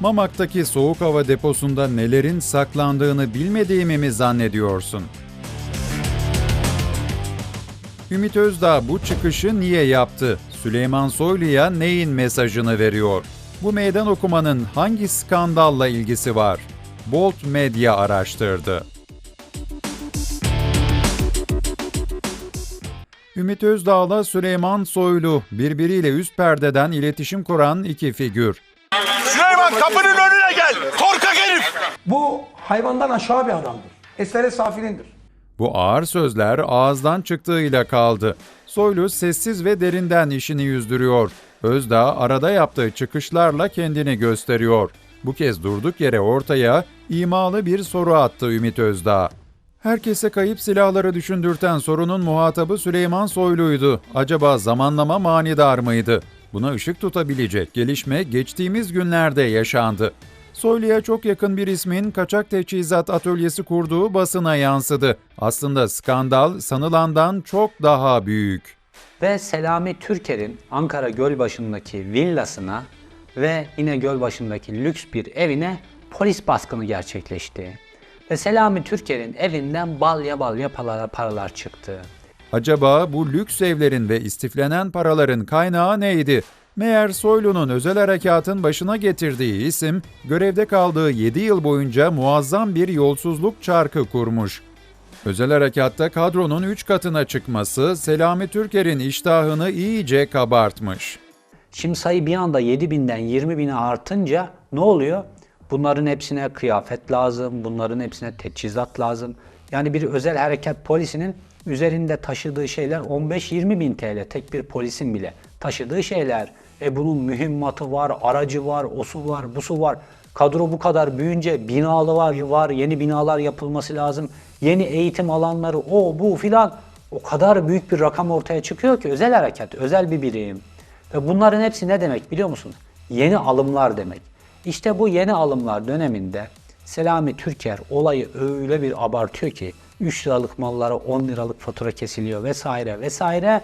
Mamak'taki soğuk hava deposunda nelerin saklandığını bilmediğimi mi zannediyorsun? Ümit Özdağ bu çıkışı niye yaptı? Süleyman Soylu'ya neyin mesajını veriyor? Bu meydan okumanın hangi skandalla ilgisi var? Bolt Medya araştırdı. Ümit Özdağ'la Süleyman Soylu birbiriyle üst perdeden iletişim kuran iki figür. Süleyman kapının önüne gel. Korkak herif. Bu hayvandan aşağı bir adamdır. Esere safilindir. Bu ağır sözler ağızdan çıktığıyla kaldı. Soylu sessiz ve derinden işini yüzdürüyor. Özdağ arada yaptığı çıkışlarla kendini gösteriyor. Bu kez durduk yere ortaya imalı bir soru attı Ümit Özdağ. Herkese kayıp silahları düşündürten sorunun muhatabı Süleyman Soylu'ydu. Acaba zamanlama manidar mıydı? Buna ışık tutabilecek gelişme geçtiğimiz günlerde yaşandı. Soylu'ya çok yakın bir ismin kaçak teçhizat atölyesi kurduğu basına yansıdı. Aslında skandal sanılandan çok daha büyük. Ve Selami Türker'in Ankara Gölbaşı'ndaki villasına ve yine Gölbaşı'ndaki lüks bir evine polis baskını gerçekleşti. Ve Selami Türker'in evinden balya balya paralar, paralar çıktı. Acaba bu lüks evlerin ve istiflenen paraların kaynağı neydi? Meğer Soylu'nun özel harekatın başına getirdiği isim, görevde kaldığı 7 yıl boyunca muazzam bir yolsuzluk çarkı kurmuş. Özel harekatta kadronun 3 katına çıkması Selami Türker'in iştahını iyice kabartmış. Şimdi sayı bir anda 7 binden 20 bine artınca ne oluyor? Bunların hepsine kıyafet lazım, bunların hepsine teçhizat lazım. Yani bir özel harekat polisinin üzerinde taşıdığı şeyler 15-20 bin TL tek bir polisin bile taşıdığı şeyler. E bunun mühimmatı var, aracı var, osu var, busu var. Kadro bu kadar büyüyünce binalı var, var, yeni binalar yapılması lazım. Yeni eğitim alanları, o bu filan. O kadar büyük bir rakam ortaya çıkıyor ki özel harekat, özel bir birim. Ve bunların hepsi ne demek biliyor musun? Yeni alımlar demek. İşte bu yeni alımlar döneminde Selami Türker olayı öyle bir abartıyor ki 3 liralık mallara 10 liralık fatura kesiliyor vesaire vesaire.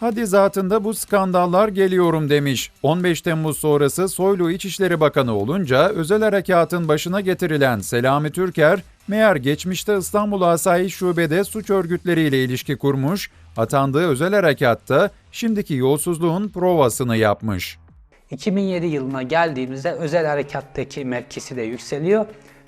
Hadi zatında bu skandallar geliyorum demiş. 15 Temmuz sonrası Soylu İçişleri Bakanı olunca özel harekatın başına getirilen Selami Türker, meğer geçmişte İstanbul Asayiş Şube'de suç örgütleriyle ilişki kurmuş, atandığı özel harekatta şimdiki yolsuzluğun provasını yapmış. 2007 yılına geldiğimizde özel harekattaki mevkisi de yükseliyor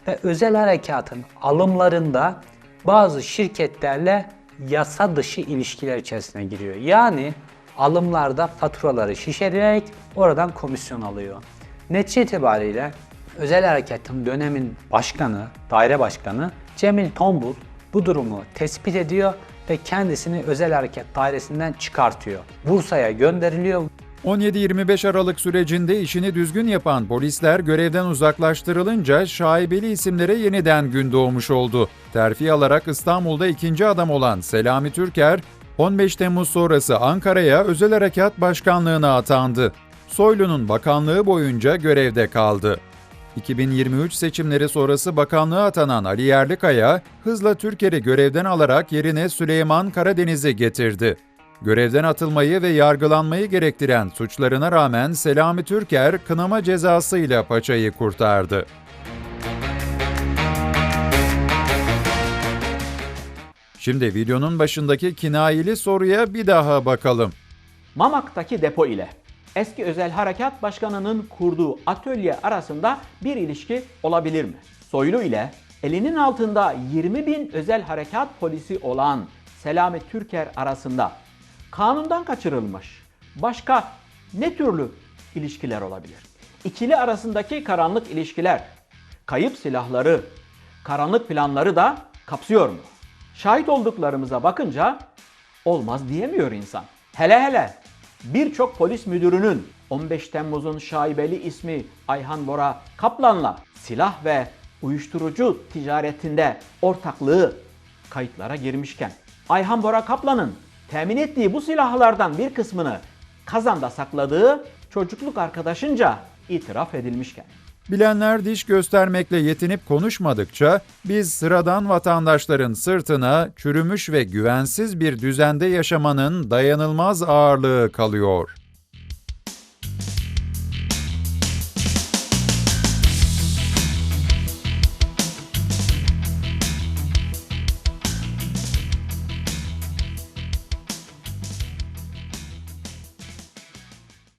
ve özel harekatın alımlarında bazı şirketlerle yasa dışı ilişkiler içerisine giriyor. Yani alımlarda faturaları şişirerek oradan komisyon alıyor. Netice itibariyle özel harekatın dönemin başkanı, daire başkanı Cemil Tombul bu durumu tespit ediyor ve kendisini özel hareket dairesinden çıkartıyor. Bursa'ya gönderiliyor. 17-25 Aralık sürecinde işini düzgün yapan polisler görevden uzaklaştırılınca şaibeli isimlere yeniden gün doğmuş oldu. Terfi alarak İstanbul'da ikinci adam olan Selami Türker, 15 Temmuz sonrası Ankara'ya Özel Harekat Başkanlığı'na atandı. Soylu'nun bakanlığı boyunca görevde kaldı. 2023 seçimleri sonrası bakanlığa atanan Ali Yerlikaya, hızla Türker'i görevden alarak yerine Süleyman Karadeniz'i getirdi. Görevden atılmayı ve yargılanmayı gerektiren suçlarına rağmen Selami Türker kınama cezasıyla paçayı kurtardı. Şimdi videonun başındaki kinayeli soruya bir daha bakalım. Mamak'taki depo ile eski özel harekat başkanının kurduğu atölye arasında bir ilişki olabilir mi? Soylu ile elinin altında 20 bin özel harekat polisi olan Selami Türker arasında kanundan kaçırılmış başka ne türlü ilişkiler olabilir? İkili arasındaki karanlık ilişkiler, kayıp silahları, karanlık planları da kapsıyor mu? Şahit olduklarımıza bakınca olmaz diyemiyor insan. Hele hele birçok polis müdürünün 15 Temmuz'un şaibeli ismi Ayhan Bora Kaplan'la silah ve uyuşturucu ticaretinde ortaklığı kayıtlara girmişken Ayhan Bora Kaplan'ın temin ettiği bu silahlardan bir kısmını kazanda sakladığı çocukluk arkadaşınca itiraf edilmişken Bilenler diş göstermekle yetinip konuşmadıkça biz sıradan vatandaşların sırtına çürümüş ve güvensiz bir düzende yaşamanın dayanılmaz ağırlığı kalıyor.